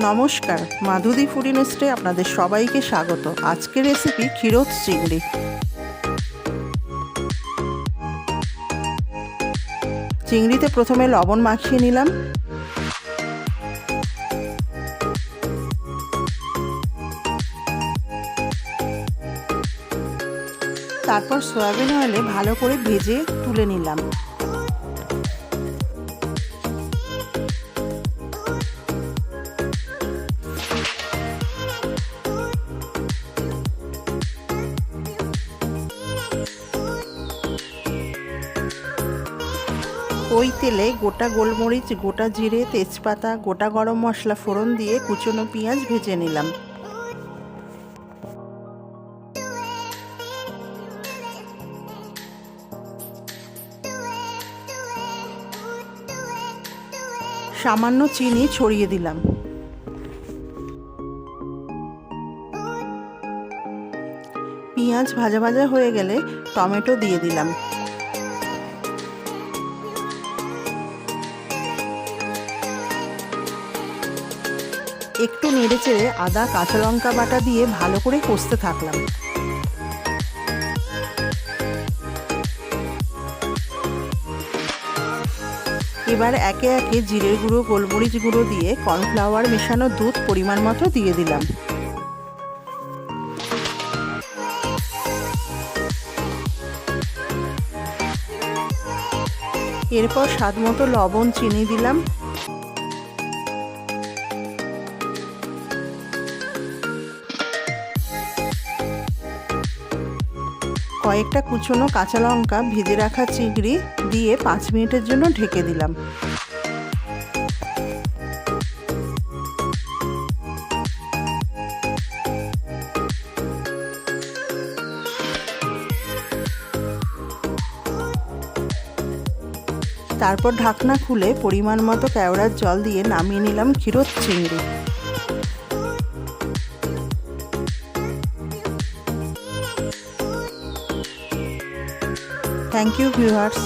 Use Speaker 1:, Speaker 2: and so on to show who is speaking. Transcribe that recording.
Speaker 1: নমস্কার মাধুদি ফুডিনেস্টে আপনাদের সবাইকে স্বাগত। আজকের রেসিপি ক্ষীরোদ চিংড়ি। চিংড়িতে প্রথমে লবণ মাখিয়ে নিলাম। তারপর সয়াবিন অয়েলে ভালো করে ভেজে তুলে নিলাম। ওই তেলে গোটা গোলমরিচ, গোটা জিরে, তেজপাতা, গোটা গরম মশলা ফোড়ন দিয়ে কুচনো পেঁয়াজ ভেজে নিলাম। সামান্য চিনি ছড়িয়ে দিলাম। পেঁয়াজ ভাজা ভাজা হয়ে গেলে টমেটো দিয়ে দিলাম। একটু নেড়ে চেড়ে আদা, কাঁচা লঙ্কা বাটা দিয়ে ভালো করে কষতে থাকলাম। এবার একে একে জিরের গুঁড়ো, গোলমরিচ গুঁড়ো দিয়ে কর্নফ্লাওয়ার মেশানো দুধ পরিমাণ মতো দিয়ে দিলাম। এরপর স্বাদ মতো লবণ, চিনি দিলাম। কয়েকটা কুচনো কাঁচা লঙ্কা ভেজে রাখা চিংড়ি দিয়ে পাঁচ মিনিটের জন্য ঢেকে দিলাম। তারপর ঢাকনা খুলে পরিমাণ মতো কেওড়ার জল দিয়ে নামিয়ে নিলাম ক্ষীরোদ চিংড়ি। Thank you viewers